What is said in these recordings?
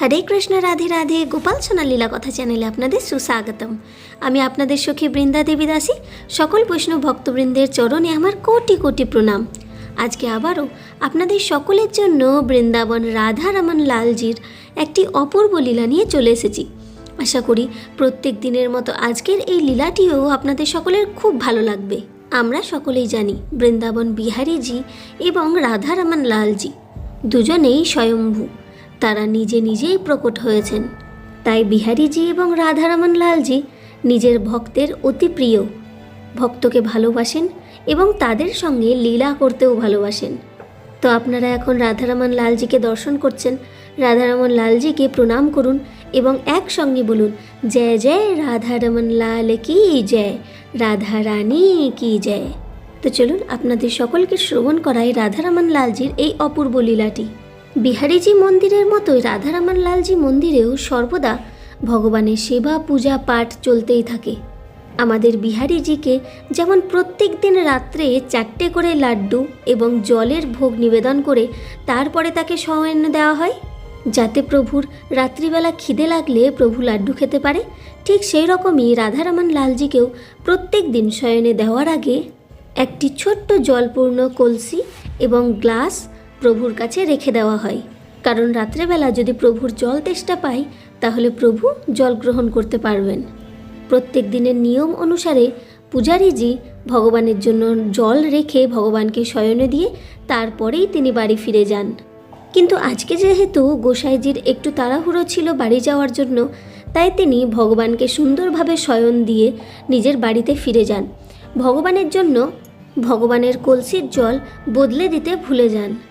হরে কৃষ্ণ, রাধে রাধে। গোপাল সোনার লীলা কথা চ্যানেলে আপনাদের সুস্বাগতম। আমি আপনাদের সখী বৃন্দা দেবী দাসী সকল বৈষ্ণব ভক্তবৃন্দের চরণে আমার কোটি কোটি প্রণাম। আজকে আবারও আপনাদের সকলের জন্য বৃন্দাবন রাধা রমন লালজির একটি অপূর্ব লীলা নিয়ে চলে এসেছি। আশা করি প্রত্যেক দিনের মতো আজকের এই লীলাটিও আপনাদের সকলের খুব ভালো লাগবে। আমরা সকলেই জানি বৃন্দাবন বিহারীজি এবং রাধারমন লালজি। দুজনেই স্বয়ম্ভু। তারা নিজে নিজেই প্রকট হয়েছেন। তাই বিহারীজি এবং রাধারমন লালজি নিজের ভক্তের অতি প্রিয়। ভক্তকে ভালোবাসেন এবং তাদের সঙ্গে লীলা করতেও ভালোবাসেন। তো আপনারা এখন রাধারমন লালজিকে দর্শন করছেন। রাধারমন লালজিকে প্রণাম করুন এবং একসঙ্গে বলুন, জয় জয় রাধারমন লাল কি জয়, রাধা রানী কি জয়? তো চলুন আপনাদের সকলকে শ্রবণ করায় রাধারমন লালজির এই অপূর্ব লীলাটি। বিহারীজি মন্দিরের মতোই রাধারমন লালজি মন্দিরেও সর্বদা ভগবানের সেবা, পূজা, পাঠ চলতেই থাকে। আমাদের বিহারীজিকে যেমন প্রত্যেক দিন রাত্রে চারটে করে লাড্ডু এবং জলের ভোগ নিবেদন করে তারপরে তাকে শয়ন দেওয়া হয়, যাতে প্রভুর রাত্রিবেলা খিদে লাগলে প্রভু লাড্ডু খেতে পারে, ঠিক সেই রকমই রাধারমন লালজিকেও প্রত্যেক দিন শয়নে দেওয়ার আগে একটি ছোট্ট জলপূর্ণ কলসি এবং গ্লাস প্রভুর কাছে রেখে দেওয়া হয়। কারণ রাত্রেবেলা যদি প্রভুর জল তেষ্টা পায়, তাহলে প্রভু জল গ্রহণ করতে পারবেন। প্রত্যেক দিনের নিয়ম অনুসারে পূজারীজি ভগবানের জন্য জল রেখে ভগবানকে শয়নে দিয়ে তারপরেই তিনি বাড়ি ফিরে যান। কিন্তু আজকে যেহেতু গোসাইজির একটু তাড়াহুড়ো ছিল বাড়ি যাওয়ার জন্য, তাই তিনি ভগবানকে সুন্দরভাবে শয়ন দিয়ে নিজের বাড়িতে ফিরে যান। ভগবানের জন্য ভগবানের কলসির জল বদলে দিতে ভুলে যান।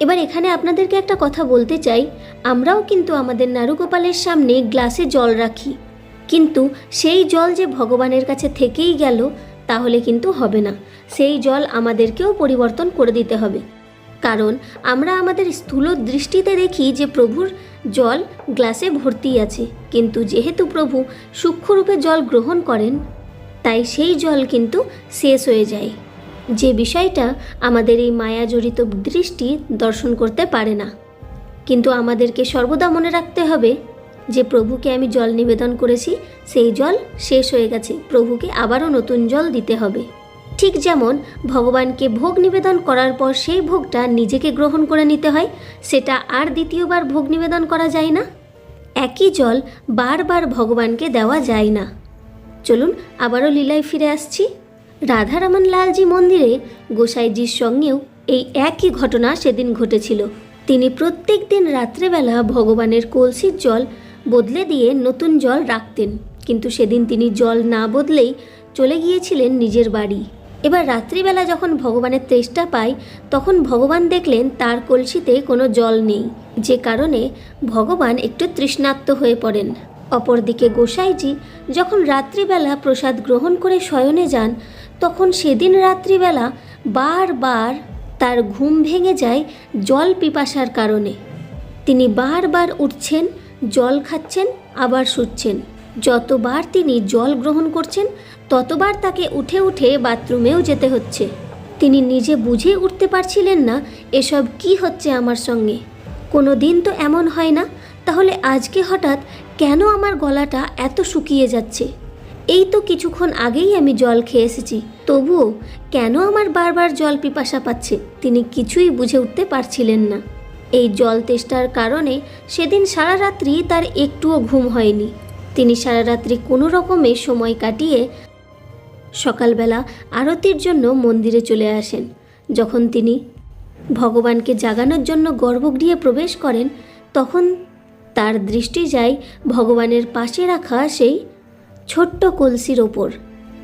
এবার এখানে আপনাদেরকে একটা কথা বলতে চাই। আমরাও কিন্তু আমাদের নারুগোপালের সামনে গ্লাসে জল রাখি। কিন্তু সেই জল যে ভগবানের কাছে থেকেই গেল, তাহলে কিন্তু হবে না। সেই জল আমাদেরকেও পরিবর্তন করে দিতে হবে। কারণ আমরা আমাদের স্থূল দৃষ্টিতে দেখি যে প্রভুর জল গ্লাসে ভর্তি আছে। কিন্তু যেহেতু প্রভু সূক্ষ্মরূপে জল গ্রহণ করেন, তাই সেই জল কিন্তু শেষ হয়ে যায়। যে বিষয়টা আমাদের এই মায়া জড়িত দৃষ্টি দর্শন করতে পারে না। কিন্তু আমাদেরকে সর্বদা মনে রাখতে হবে যে প্রভুকে আমি জল নিবেদন করেছি, সেই জল শেষ হয়ে গেছে। প্রভুকে আবারও নতুন জল দিতে হবে। ঠিক যেমন ভগবানকে ভোগ নিবেদন করার পর সেই ভোগটা নিজেকে গ্রহণ করে নিতে হয়, সেটা আর দ্বিতীয়বার ভোগ নিবেদন করা যায় না। একই জল বারবার ভগবানকে দেওয়া যায় না। চলুন আবারও লীলায় ফিরে আসছি। রাধারমন লালজি মন্দিরে গোসাইজির সঙ্গেও এই একই ঘটনা সেদিন ঘটেছিল। তিনি প্রত্যেক দিন রাত্রেবেলা ভগবানের কলসির জল বদলে দিয়ে নতুন জল রাখতেন। কিন্তু সেদিন তিনি জল না বদলেই চলে গিয়েছিলেন নিজের বাড়ি। এবার রাত্রিবেলা যখন ভগবানের তেষ্টা পায়, তখন ভগবান দেখলেন তার কলসিতে কোনো জল নেই। যে কারণে ভগবান একটু তৃষ্ণার্ত হয়ে পড়েন। অপরদিকে গোসাইজি যখন রাত্রিবেলা প্রসাদ গ্রহণ করে শয়নে যান তখন সেদিন রাত্রিবেলা বারবার তার ঘুম ভেঙে যায় জল পিপাসার কারণে। তিনি বারবার উঠছেন, জল খাচ্ছেন, আবার শুচ্ছেন। যতবার তিনি জল গ্রহণ করছেন, ততবার তাকে উঠে উঠে বাথরুমেও যেতে হচ্ছে। তিনি নিজে বুঝে উঠতে পারছিলেন না, এসব কি হচ্ছে আমার সঙ্গে? কোনো দিন তো এমন হয় না? তাহলে আজকে হঠাৎ কেন আমার গলাটা এত শুকিয়ে যাচ্ছে? এই তো কিছুক্ষণ আগেই আমি জল খেয়ে এসেছি। তবুও কেন আমার বারবার জল পিপাসা পাচ্ছে? তিনি কিছুই বুঝে উঠতে পারছিলেন না। এই জল তেষ্টার কারণে সেদিন সারা রাত্রি তার একটুও ঘুম হয়নি। তিনি সারা রাত্রি কোনো রকমে সময় কাটিয়ে সকালবেলা আরতির জন্য মন্দিরে চলে আসেন। যখন তিনি ভগবানকে জাগানোর জন্য গর্ভগৃহে প্রবেশ করেন, তখন তার দৃষ্টি যায় ভগবানের পাশে রাখা সেই ছোট্ট কলসির ওপর।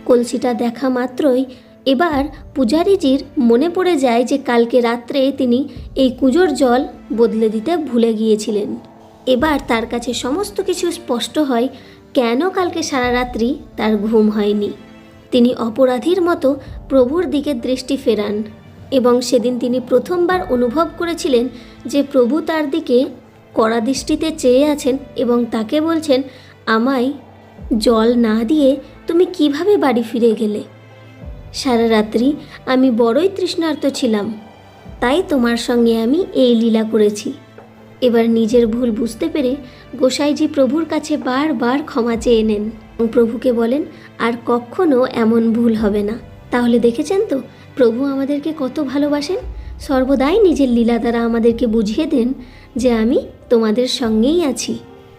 কলসিটা দেখা মাত্রই এবার পূজারীজির মনে পড়ে যায় যে কালকে রাত্রে তিনি এই কুজোর জল বদলে দিতে ভুলে গিয়েছিলেন। এবার তার কাছে সমস্ত কিছু স্পষ্ট হয়, কেন কালকে সারা রাত্রি তার ঘুম হয়নি? তিনি অপরাধীর মতো প্রভুর দিকে দৃষ্টি ফেরান এবং সেদিন তিনি প্রথমবার অনুভব করেছিলেন যে প্রভু তার দিকে কড়া দৃষ্টিতে চেয়ে আছেন এবং তাকে বলছেন, আমায় জল না দিয়ে তুমি কীভাবে বাড়ি ফিরে গেলে? সারা রাত্রি আমি বড়ই তৃষ্ণার্ত ছিলাম, তাই তোমার সঙ্গে আমি এই লীলা করেছি। এবার নিজের ভুল বুঝতে পেরে গোসাইজি প্রভুর কাছে বারবার ক্ষমা চেয়ে নেন প্রভুকে বলেন, আর কখনো এমন ভুল হবে না। তাহলে দেখেছেন তো, প্রভু আমাদেরকে কত ভালোবাসেন? সর্বদাই নিজের লীলা দ্বারা আমাদেরকে বুঝিয়ে দেন যে আমি তোমাদের সঙ্গেই আছি।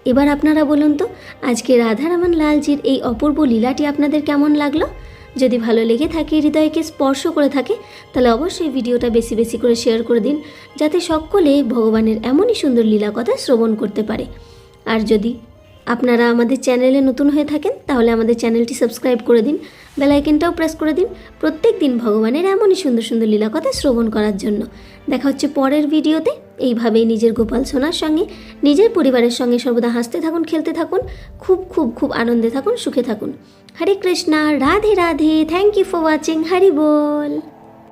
এবার আপনারা বলুন তো, আজকে রাধারামন লালজির এই অপূর্ব লীলাটি আপনাদের কেমন লাগল? যদি ভালো লেগে থাকে, হৃদয়কে স্পর্শ করে থাকে, তাহলে অবশ্যই ভিডিওটা বেশি বেশি করে শেয়ার করে দিন, যাতে সকলে ভগবানের এমনই সুন্দর লীলা কথা শ্রবণ করতে পারে। আর যদি আপনারা আমাদের চ্যানেলে নতুন হয়ে থাকেন, তাহলে আমাদের চ্যানেলটি সাবস্ক্রাইব করে দিন বেলাইকেনটাও প্রেস করে দিন প্রত্যেক দিন ভগবানের এমনই সুন্দর সুন্দর লীলা কথা শ্রবণ করার জন্য। দেখা হচ্ছে পরের ভিডিওতে এইভাবেই নিজের গোপাল সোনার সঙ্গে, নিজের পরিবারের সঙ্গে সর্বদা হাসতে থাকুন, খেলতে থাকুন, খুব খুব খুব আনন্দে থাকুন, সুখে থাকুন। Hare Krishna, Radhe Radhe thank you for watching Hari ball.